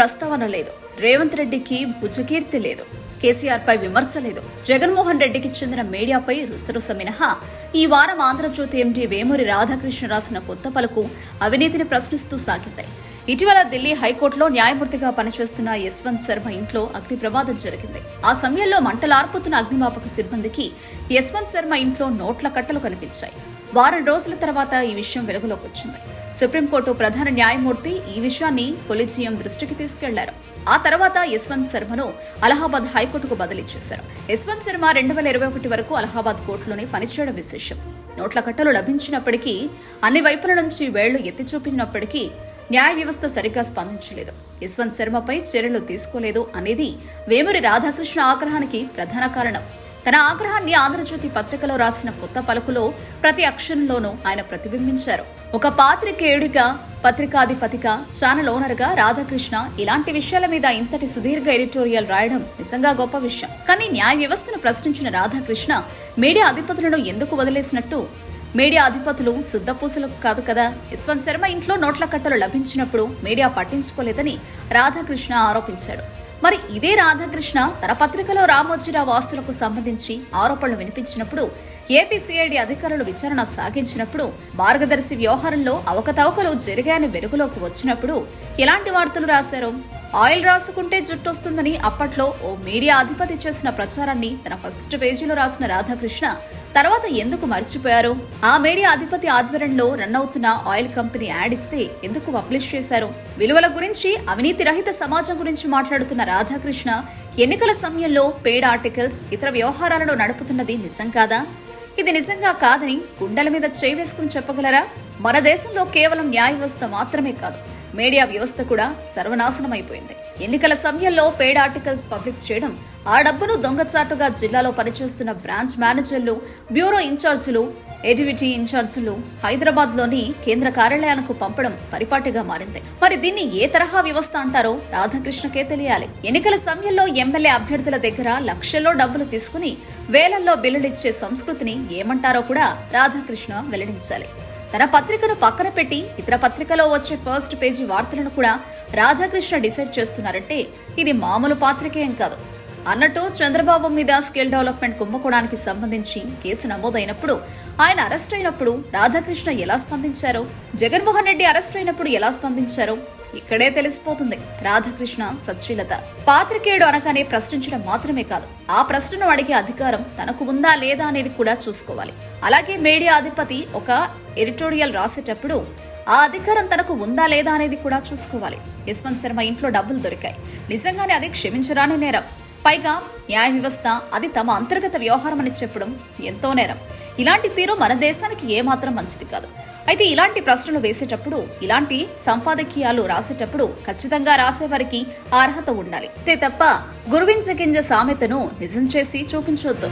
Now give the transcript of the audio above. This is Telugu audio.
ప్రస్తావన లేదు. రేవంత్ రెడ్డికి భుజకీర్తి లేదు. కేసీఆర్ పై విమర్శ లేదు. జగన్మోహన్ రెడ్డికి చెందిన మీడియాపై రుసరుస మినహా. ఈ వారం ఆంధ్రజ్యోతి ఎండీ వేమూరి రాధాకృష్ణ రాసిన కొత్త పలుకు అవినీతిని ప్రశ్నిస్తూ సాగింది. ఇటీవల ఢిల్లీ హైకోర్టులో న్యాయమూర్తిగా పనిచేస్తున్న యశ్వంత్ శర్మ ఇంట్లో అగ్ని ప్రమాదం జరిగింది. ఆ సమయంలో మంటలార్పుతున్న అగ్నిమాపక సిబ్బందికి యశ్వంత్ శర్మ ఇంట్లో నోట్ల కట్టలు కనిపించాయి. వారం రోజుల తర్వాత ఈ విషయం వెలుగులోకి వచ్చింది. సుప్రీంకోర్టు ప్రధాన న్యాయమూర్తి ఈ విషయాన్ని కొలిజియం దృష్టికి తీసుకెళ్ళారు. ఆ తర్వాత యశ్వంత్ శర్మను అలహాబాద్ హైకోర్టుకు బదిలీ చేశారు. యశ్వంత్ శర్మ రెండు వేల ఇరవై ఒకటి వరకు అలహాబాద్ కోర్టులోనే పనిచేయడం విశేషం. నోట్ల కట్టలు లభించినప్పటికీ అన్ని వైపుల నుంచి వేళ్ళు ఎత్తి చూపినప్పటికీ న్యాయ వ్యవస్థ సరిగ్గా స్పందించలేదు. యశ్వంత్ శర్మపై చర్యలు తీసుకోలేదు అనేది వేమూరి రాధాకృష్ణ ఆగ్రహానికి ప్రధాన కారణం. తన ఆగ్రహాన్ని ఆంధ్రజ్యోతి పత్రికలో రాసిన కొత్త పలుకులో ప్రతి అక్షరంలోనూ ఆయన ప్రతిబింబించారు. ఒక పాత్రికేయుడిగా పత్రికాధిపతిగా ఛానల్ ఓనర్గా రాధాకృష్ణ ఇలాంటి విషయాల మీద ఇంతటి సుదీర్ఘ ఎడిటోరియల్ రాయడం నిజంగా గొప్ప విషయం. కానీ న్యాయ వ్యవస్థను ప్రశ్నించిన రాధాకృష్ణ మీడియా అధిపతులను ఎందుకు వదిలేసినట్టు? మీడియా అధిపతులు శుద్ధపూసలు కాదు కదా? యశ్వంత్ శర్మ ఇంట్లో నోట్ల కట్టలు లభించినప్పుడు మీడియా పట్టించుకోలేదని రాధాకృష్ణ ఆరోపించాడు. మరి ఇదే రాధాకృష్ణ తన పత్రికలో రామోజీరావు ఆస్తులకు సంబంధించి ఆరోపణలు వినిపించినప్పుడు ఏపీసీఐడి అధికారులు విచారణ సాగించినప్పుడు మార్గదర్శి వ్యవహారంలో అవకతవకలు జరిగాయని వెలుగులోకి వచ్చినప్పుడు ఎలాంటి వార్తలు రాశారు? ఆయిల్ రాసుకుంటే జుట్టు వస్తుందని అప్పట్లో ఓ మీడియా అధిపతి చేసిన ప్రచారాన్ని తన ఫస్ట్ పేజీలో రాసిన రాధాకృష్ణ తర్వాత ఎందుకు మర్చిపోయారు? ఆ మీడియా అధిపతి ఆధ్వర్యంలో రన్ అవుతున్న ఆయిల్ కంపెనీ యాడ్ ఇస్తే ఎందుకు పబ్లిష్ చేశారు? విలువల గురించి అవినీతి రహిత సమాజం గురించి మాట్లాడుతున్న రాధాకృష్ణ ఎన్నికల సమయంలో పేడ్ ఆర్టికల్స్ ఇతర వ్యవహారాలను నడుపుతున్నది నిజం కాదా? ఇది నిజంగా కాదని గుండెల మీద చేయివేసుకుని చెప్పగలరా? మన దేశంలో కేవలం న్యాయ వ్యవస్థ మాత్రమే కాదు మీడియా వ్యవస్థ కూడా సర్వనాశనం అయిపోయింది ఎన్నికల సమయంలో పేడ్ ఆర్టికల్స్ పబ్లిక్ చేయడం ఆ డబ్బును దొంగచాటుగా జిల్లాలో పనిచేస్తున్న బ్రాంచ్ మేనేజర్లు బ్యూరో ఇన్ఛార్జీలు ఎడివిటీ ఇన్ఛార్జీలు హైదరాబాద్లోని కేంద్ర కార్యాలయాలకు పంపడం పరిపాటిగా మారింది. మరి దీన్ని ఏ తరహా వ్యవస్థ అంటారో రాధాకృష్ణకే తెలియాలి. ఎన్నికల సమయంలో ఎమ్మెల్యే అభ్యర్థుల దగ్గర లక్షల్లో డబ్బులు తీసుకుని వేలల్లో బిల్లులిచ్చే సంస్కృతిని ఏమంటారో కూడా రాధాకృష్ణ వెల్లడించాలి. తన పత్రికను పక్కన పెట్టి ఇతర పత్రికలో వచ్చే ఫస్ట్ పేజీ వార్తలను కూడా రాధాకృష్ణ డిసైడ్ చేస్తున్నారంటే ఇది మామూలు పాత్రికేయం కాదు. అన్నట్టు చంద్రబాబు మీద స్కిల్ డెవలప్మెంట్ కుంభకోణానికి సంబంధించి కేసు నమోదైనప్పుడు ఆయన అరెస్ట్ అయినప్పుడు రాధాకృష్ణ ఎలా స్పందించారో? జగన్మోహన్ రెడ్డి అరెస్ట్ అయినప్పుడు ఎలా స్పందించారో? ఇక్కడే తెలిసిపోతుంది. రాధాకృష్ణ సచ్చీలత పాత్రికేయుడు అనగానే ప్రశ్నించడం మాత్రమే కాదు. ఆ ప్రశ్నను అడిగే అధికారం తనకు ఉందా లేదా అనేది కూడా చూసుకోవాలి. అలాగే మీడియా అధిపతి ఒక ఎడిటోరియల్ రాసేటప్పుడు ఆ అధికారం తనకు ఉందా లేదా అనేది కూడా చూసుకోవాలి. యశ్వంత్ శర్మ ఇంట్లో డబ్బులు దొరికాయి. నిజంగానే అది క్షమించరాని నేరం. పైగా న్యాయ వ్యవస్థ అది తమ అంతర్గత వ్యవహారమని చెప్పడం ఎంతో నేరం. ఇలాంటి తీరు మన దేశానికి ఏమాత్రం మంచిది కాదు. అయితే ఇలాంటి ప్రశ్నలు వేసేటప్పుడు ఇలాంటి సంపాదకీయాలు రాసేటప్పుడు ఖచ్చితంగా రాసేవారికి అర్హత ఉండాలి. అంతే తప్ప గురువించ గింజ సామెతను నిజం చేసి చూపించొద్దు.